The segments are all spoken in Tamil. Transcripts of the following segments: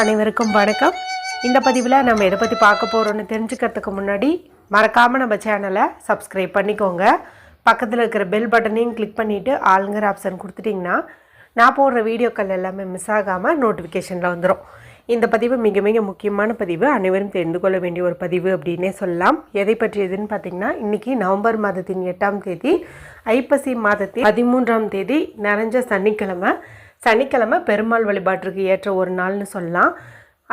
அனைவருக்கும் வணக்கம். இந்த பதிவில் நம்ம எதை பற்றி பார்க்க போகிறோன்னு தெரிஞ்சுக்கிறதுக்கு முன்னாடி மறக்காமல் நம்ம சேனலை சப்ஸ்கிரைப் பண்ணிக்கோங்க. பக்கத்தில் இருக்கிற பெல் பட்டனையும் கிளிக் பண்ணிவிட்டு ஆளுங்கிற ஆப்ஷன் கொடுத்துட்டிங்கன்னா நான் போடுற வீடியோக்கள் எல்லாமே மிஸ் ஆகாமல் நோட்டிஃபிகேஷனில் வந்துடும் இந்த பதிவு மிக மிக முக்கியமான பதிவு. அனைவரும் தெரிந்து கொள்ள வேண்டிய ஒரு பதிவு அப்படின்னே சொல்லலாம். எதை பற்றியதுன்னு பார்த்தீங்கன்னா இன்றைக்கி நவம்பர் மாதத்தின் எட்டாம் தேதி ஐப்பசி மாதத்தின் பதிமூன்றாம் தேதி நிறைஞ்ச சனிக்கிழமை சனிக்கிழமை பெருமாள் வழிபாட்டிற்கு ஏற்ற ஒரு நாள்னு சொல்லலாம்.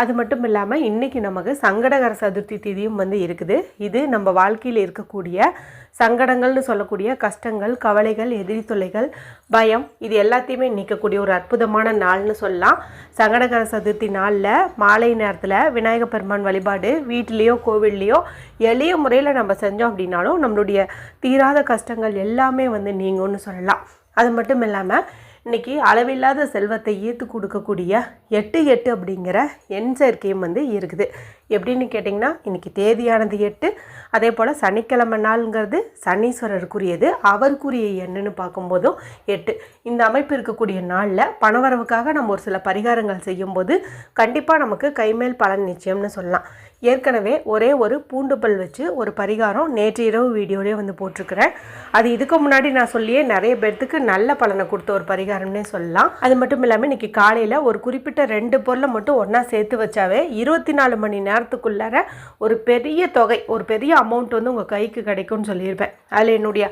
அது மட்டும் இல்லாமல் இன்றைக்கி நமக்கு சங்கடகர சதுர்த்தி திதியும் வந்து இருக்குது. இது நம்ம வாழ்க்கையில் இருக்கக்கூடிய சங்கடங்கள்னு சொல்லக்கூடிய கஷ்டங்கள் கவலைகள் எதிரி தொல்லைகள் பயம் இது எல்லாத்தையுமே நீக்கக்கூடிய ஒரு அற்புதமான நாள்னு சொல்லலாம். சங்கடகர சதுர்த்தி நாளில் மாலை நேரத்தில் விநாயகர் பெருமான் வழிபாடு வீட்லேயோ கோவில்லையோ எளிய முறையில் நம்ம செஞ்சோம் அப்படின்னாலும் நம்மளுடைய தீராத கஷ்டங்கள் எல்லாமே வந்து நீங்கும்னு சொல்லலாம். அது மட்டும் இல்லாமல் இன்னைக்கு அளவில்லாத செல்வத்தை ஈர்த்து கொடுக்கக்கூடிய எட்டு எட்டு அப்படிங்கிற எண் சேர்க்கையும் வந்து இருக்குது. எப்படின்னு கேட்டிங்கன்னா இன்றைக்கி தேதியானது எட்டு. அதே போல் சனிக்கிழமை நாளுங்கிறது சனீஸ்வரருக்குரியது அவருக்குரிய எண்ணுன்னு பார்க்கும்போதும் எட்டு. இந்த அமைப்பு இருக்கக்கூடிய நாளில் பணவரவுக்காக நம்ம ஒரு சில பரிகாரங்கள் செய்யும்போது கண்டிப்பாக நமக்கு கைமேல் பலன் நிச்சயம்னு சொல்லலாம். ஏற்கனவே ஒரே ஒரு பூண்டு பல் வச்சு ஒரு பரிகாரம் நேற்று இரவு வீடியோலேயே வந்து போட்டிருக்கிறேன். அது இதுக்கு முன்னாடி நான் சொல்லியே நிறைய பேர்த்துக்கு நல்ல பலனை கொடுத்த ஒரு பரிகாரம்னே சொல்லலாம். அது மட்டும் இல்லாமல் இன்றைக்கி காலையில் ஒரு குறிப்பிட்ட ரெண்டு பொருளை மட்டும் ஒன்றா சேர்த்து வச்சாவே இருபத்தி நாலு மணி நேரத்துக்குள்ளார ஒரு பெரிய தொகை ஒரு பெரிய அமௌண்ட் வந்து உங்கள் கைக்கு கிடைக்கும்னு சொல்லியிருப்பேன். அதில் என்னுடைய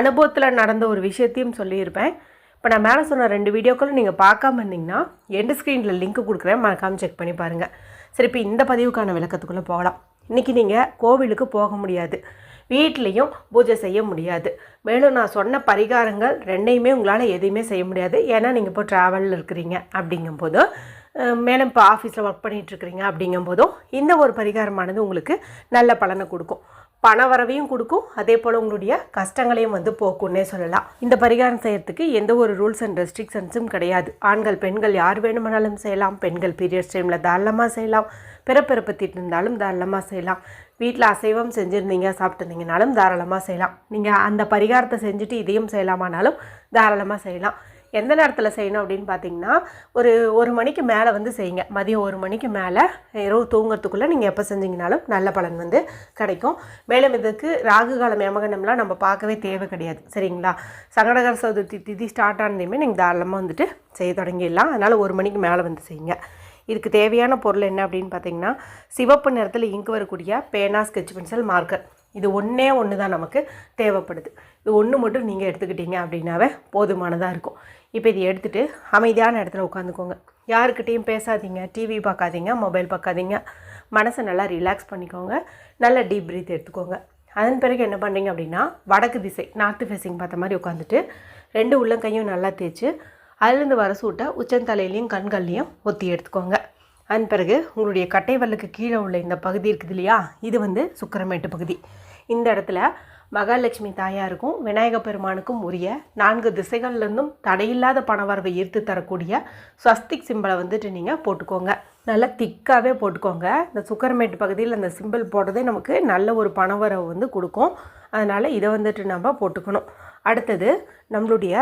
அனுபவத்தில் நடந்த ஒரு விஷயத்தையும் சொல்லியிருப்பேன். இப்போ நான் மேலே சொன்ன ரெண்டு வீடியோக்களும் நீங்கள் பார்க்காம இருந்தீங்கன்னா எண்டு ஸ்க்ரீனில் லிங்க் கொடுக்குறேன். மறக்காமல் செக் பண்ணி பாருங்கள் சரி இப்போ இந்த பதிவுக்கான விளக்கத்துக்குள்ளே போகலாம். இன்றைக்கி நீங்கள் கோவிலுக்கு போக முடியாது. வீட்லேயும் பூஜை செய்ய முடியாது. மேலும் நான் சொன்ன பரிகாரங்கள் ரெண்டையுமே உங்களால் எதையுமே செய்ய முடியாது. ஏன்னா நீங்கள் இப்போ ட்ராவலில் இருக்கிறீங்க அப்படிங்கும்போது மேலும் இப்போ ஆஃபீஸில் ஒர்க் பண்ணிகிட்ருக்கிறீங்க அப்படிங்கும்போதும் இந்த ஒரு பரிகாரமானது உங்களுக்கு நல்ல பலனை கொடுக்கும். பண வரவையும் கொடுக்கும். அதே போல் உங்களுடைய கஷ்டங்களையும் வந்து போக்கும்னே சொல்லலாம். இந்த பரிகாரம் செய்கிறதுக்கு எந்த ஒரு ரூல்ஸ் அண்ட் ரெஸ்ட்ரிக்ஷன்ஸும் கிடையாது. ஆண்கள் பெண்கள் யார் வேணுமானாலும் செய்யலாம். பெண்கள் பீரியட்ஸ் டைமில் தாராளமாக செய்யலாம். பிறப்பிறப்பு திட்டிருந்தாலும் தாராளமாக செய்யலாம். வீட்டில் அசைவம் செஞ்சுருந்தீங்க சாப்பிட்டுருந்தீங்கனாலும் தாராளமாக செய்யலாம். நீங்கள் அந்த பரிகாரத்தை செஞ்சுட்டு இதையும் செய்யலாமானாலும் தாராளமாக செய்யலாம். எந்த நேரத்தில் செய்யணும் அப்படின்னு பார்த்தீங்கன்னா ஒரு ஒரு மணிக்கு மேலே வந்து செய்யுங்க. மதியம் ஒரு மணிக்கு மேலே இரவு தூங்குறதுக்குள்ளே நீங்கள் எப்போ செஞ்சீங்கனாலும் நல்ல பலன் வந்து கிடைக்கும். மேலும் இதுக்கு ராகு காலம் யமகண்டம்லாம் நம்ம பார்க்கவே தேவை கிடையாது. சரிங்களா? சங்கடகர சதுர்த்தி திதி ஸ்டார்ட் ஆனதையுமே நீங்கள் தாராளமாக வந்துட்டு செய்ய தொடங்கிடலாம். அதனால் ஒரு மணிக்கு மேலே வந்து செய்யுங்க. இதுக்கு தேவையான பொருள் என்ன அப்படின்னு பார்த்தீங்கன்னா சிவப்பு நிறத்தில் இங்கு வரக்கூடிய பேனா ஸ்கெட்ச் பென்சில் மார்க்கர் இது ஒன்றே ஒன்று தான் நமக்கு தேவைப்படுது. இது ஒன்று மட்டும் நீங்கள் எடுத்துக்கிட்டீங்க அப்படின்னாவே போதுமானதாக இருக்கும். இப்போ இது எடுத்துகிட்டு அமைதியான இடத்துல உட்காந்துக்கோங்க. யாருக்கிட்டேயும் பேசாதீங்க. டிவி பார்க்காதீங்க. மொபைல் பார்க்காதீங்க. மனசை நல்லா ரிலாக்ஸ் பண்ணிக்கோங்க. நல்ல டீப் ப்ரீத் எடுத்துக்கோங்க. அதன் பிறகு என்ன பண்ணுறீங்க அப்படின்னா வடக்கு திசை நார்த்து ஃபேஸிங் பார்த்த மாதிரி உட்காந்துட்டு ரெண்டு உள்ளங்கையும் நல்லா தேய்ச்சி அதுலேருந்து வர சூட்டை உச்சந்தலையிலையும் கண்கள்லையும் ஒத்தி எடுத்துக்கோங்க. அதன் பிறகு உங்களுடைய கட்டை வல்லுக்கு கீழே உள்ள இந்த பகுதி இருக்குது இல்லையா? இது வந்து சுக்கிரமேட்டு பகுதி. இந்த இடத்துல மகாலட்சுமி தாயாருக்கும் விநாயக பெருமானுக்கும் உரிய நான்கு திசைகள்லேருந்தும் தடையில்லாத பணவரவை ஈர்த்து தரக்கூடிய ஸ்வஸ்திக் சிம்பிளை வந்துட்டு நீங்கள் போட்டுக்கோங்க. நல்லா திக்காகவே போட்டுக்கோங்க. இந்த சுக்கரமேட்டு பகுதியில் அந்த சிம்பிள் போடுறதே நமக்கு நல்ல ஒரு பணவரவு வந்து கொடுக்கும். அதனால் இதை வந்துட்டு நம்ம போட்டுக்கணும். அடுத்தது நம்மளுடைய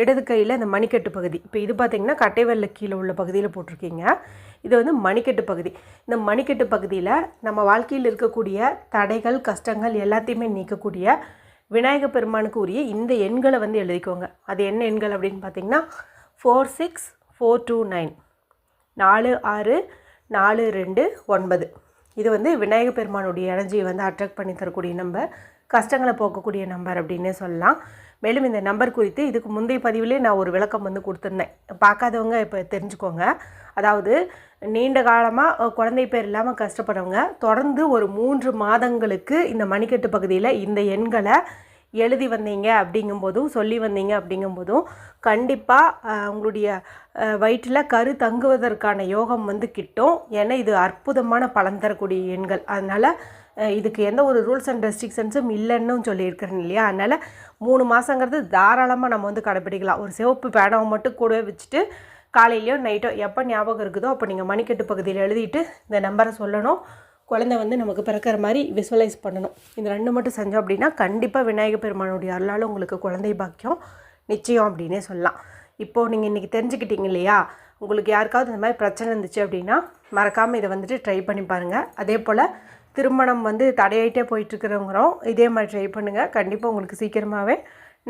இடது கையில் இந்த மணிக்கட்டு பகுதி. இப்போ இது பார்த்திங்கன்னா கட்டைவெல்ல கீழே உள்ள பகுதியில் போட்டிருக்கீங்க. இது வந்து மணிக்கட்டு பகுதி. இந்த மணிக்கட்டு பகுதியில் நம்ம வாழ்க்கையில் இருக்கக்கூடிய தடைகள் கஷ்டங்கள் எல்லாத்தையுமே நீக்கக்கூடிய விநாயக பெருமானுக்கு உரிய இந்த எண்களை வந்து எழுதிக்கோங்க. அது என்ன எண்கள் அப்படின்னு பார்த்தீங்கன்னா four six four two nine நாலு ஆறு நாலு ரெண்டு ஒன்பது. இது வந்து விநாயக பெருமானுடைய எனர்ஜியை வந்து அட்ராக்ட் பண்ணி தரக்கூடிய நம்பர் கஷ்டங்களை போக்கக்கூடிய நம்பர் அப்படின்னே சொல்லலாம். மேலும் இந்த நம்பர் குறித்து இதுக்கு முந்தைய பதிவிலே நான் ஒரு விளக்கம் வந்து கொடுத்துருந்தேன். பார்க்காதவங்க இப்போ தெரிஞ்சுக்கோங்க. அதாவது நீண்ட காலமாக குழந்தை பேர் இல்லாமல் கஷ்டப்படுறவங்க தொடர்ந்து ஒரு மூன்று மாதங்களுக்கு இந்த மணிக்கட்டு பகுதியில் இந்த எண்களை எழுதி வந்தீங்க அப்படிங்கும்போதும் சொல்லி வந்தீங்க அப்படிங்கும்போதும் கண்டிப்பாக உங்களுடைய வயிற்றில் கரு தங்குவதற்கான யோகம் வந்து கிட்டும். ஏன்னா இது அற்புதமான பலன் தரக்கூடிய எண்கள். அதனால் இதுக்கு எந்த ஒரு ரூல்ஸ் அண்ட் ரெஸ்ட்ரிக்ஷன்ஸும் இல்லைன்னு சொல்லியிருக்கிறேன் இல்லையா? அதனால் மூணு மாதங்கிறது தாராளமாக நம்ம வந்து கடைப்பிடிக்கலாம் ஒரு சிவப்பு பேனாவை மட்டும் கூடவே வச்சுட்டு காலையிலையோ நைட்டோ எப்போ ஞாபகம் இருக்குதோ அப்போ நீங்கள் மணிக்கட்டு பகுதியில் எழுதிட்டு இந்த நம்பரை சொல்லணும். குழந்தை வந்து நமக்கு பிறக்கிற மாதிரி விசுவலைஸ் பண்ணணும். இந்த ரெண்டு மட்டும் செஞ்சோம் அப்படின்னா கண்டிப்பாக விநாயகர் பெருமானுடைய அருளால் உங்களுக்கு குழந்தை பாக்கியம் நிச்சயம் அப்படின்னே சொல்லலாம். இப்போது நீங்கள் இன்றைக்கி தெரிஞ்சுக்கிட்டீங்க இல்லையா? உங்களுக்கு யாருக்காவது இந்த மாதிரி பிரச்சனை இருந்துச்சு அப்படின்னா மறக்காமல் இதை வந்துட்டு ட்ரை பண்ணி பாருங்கள் அதே போல் திருமணம் வந்து தடையாயிட்டே போயிட்டுருக்கிறவங்களும் இதே மாதிரி ட்ரை பண்ணுங்கள் கண்டிப்பாக உங்களுக்கு சீக்கிரமாகவே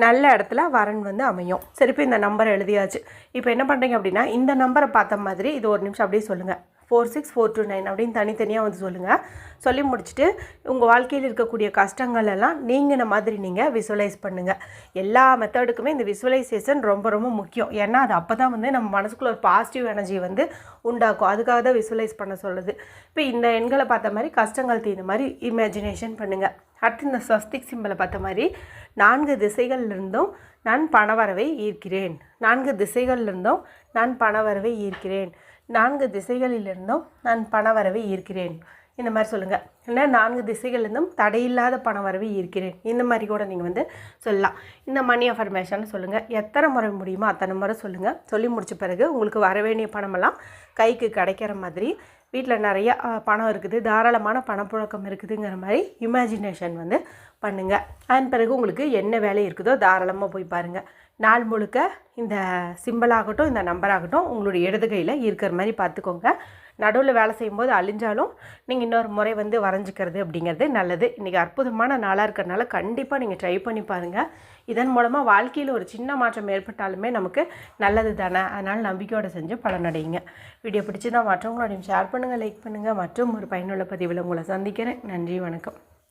நல்ல இடத்துல வரன் வந்து அமையும். சரி இப்போ இந்த நம்பரை எழுதியாச்சு. இப்போ என்ன பண்ணுறீங்க அப்படின்னா இந்த நம்பரை பார்த்த மாதிரி இது ஒரு நிமிஷம் அப்படியே சொல்லுங்கள் four six four two nine அப்படின்னு தனித்தனியாக வந்து சொல்லுங்கள் சொல்லி முடிச்சுட்டு உங்கள் வாழ்க்கையில் இருக்கக்கூடிய கஷ்டங்கள் எல்லாம் நீங்கின மாதிரி நீங்கள் விசுவலைஸ் பண்ணுங்கள் எல்லா மெத்தடுக்குமே இந்த விசுவலைசேஷன் ரொம்ப ரொம்ப முக்கியம். ஏன்னா அது அப்போ தான் வந்து நம்ம மனசுக்குள்ள ஒரு பாசிட்டிவ் எனர்ஜி வந்து உண்டாக்கும். அதுக்காக தான் விசுவலைஸ் பண்ண சொல்லுது. இப்போ இந்த எண்களை பார்த்த மாதிரி கஷ்டங்கள் தீர்ந்த மாதிரி இமேஜினேஷன் பண்ணுங்கள் அடுத்து இந்த ஸ்வஸ்திக் சிம்பிளை பார்த்த மாதிரி நான்கு திசைகளிலிருந்தும் நான் பணவரவை ஈர்க்கிறேன். நான்கு திசைகளிலிருந்தும் நான் பணவரவை ஈர்க்கிறேன். நான்கு திசைகளிலிருந்தும் நான் பணவரவை ஈர்க்கிறேன். இந்த மாதிரி சொல்லுங்கள் இல்லை நான்கு திசைகளிலிருந்தும் தடையில்லாத பணவரவை ஈர்க்கிறேன். இந்த மாதிரி கூட நீங்கள் வந்து சொல்லலாம். இந்த மணி அஃபர்மேஷன் சொல்லுங்கள் எத்தனை முறை முடியுமோ அத்தனை முறை சொல்லுங்கள் சொல்லி முடித்த பிறகு உங்களுக்கு வர வேண்டிய பணமெல்லாம் கைக்கு கிடைக்கிற மாதிரி வீட்டில் நிறைய பணம் இருக்குது தாராளமான பணப்புழக்கம் இருக்குதுங்கிற மாதிரி இமேஜினேஷன் வந்து பண்ணுங்கள் அதன் பிறகு உங்களுக்கு என்ன வேலை இருக்குதோ தாராளமாக போய் பாருங்கள் நாள் முழுக்க இந்த சிம்பிளாகட்டும் இந்த நம்பராகட்டும் உங்களுடைய இடது கையில் இருக்கிற மாதிரி பார்த்துக்கோங்க. நடுவில் வேலை செய்யும்போது அழிஞ்சாலும் நீங்கள் இன்னொரு முறை வந்து வரைஞ்சிக்கிறது அப்படிங்கிறது நல்லது. இன்றைக்கி அற்புதமான நாளாக இருக்கிறனால கண்டிப்பாக நீங்கள் ட்ரை பண்ணி பாருங்கள் இதன் மூலமாக வாழ்க்கையில் ஒரு சின்ன மாற்றம் ஏற்பட்டாலுமே நமக்கு நல்லது தானே? அதனால் நம்பிக்கையோடு செஞ்சு பலனடையுங்க. வீடியோ பிடிச்சி தான் மற்றவங்களோடையும் ஷேர் பண்ணுங்கள் லைக் பண்ணுங்கள் மற்றும் ஒரு பயனுள்ள பதிவில் உங்களை சந்திக்கிறேன். நன்றி வணக்கம்.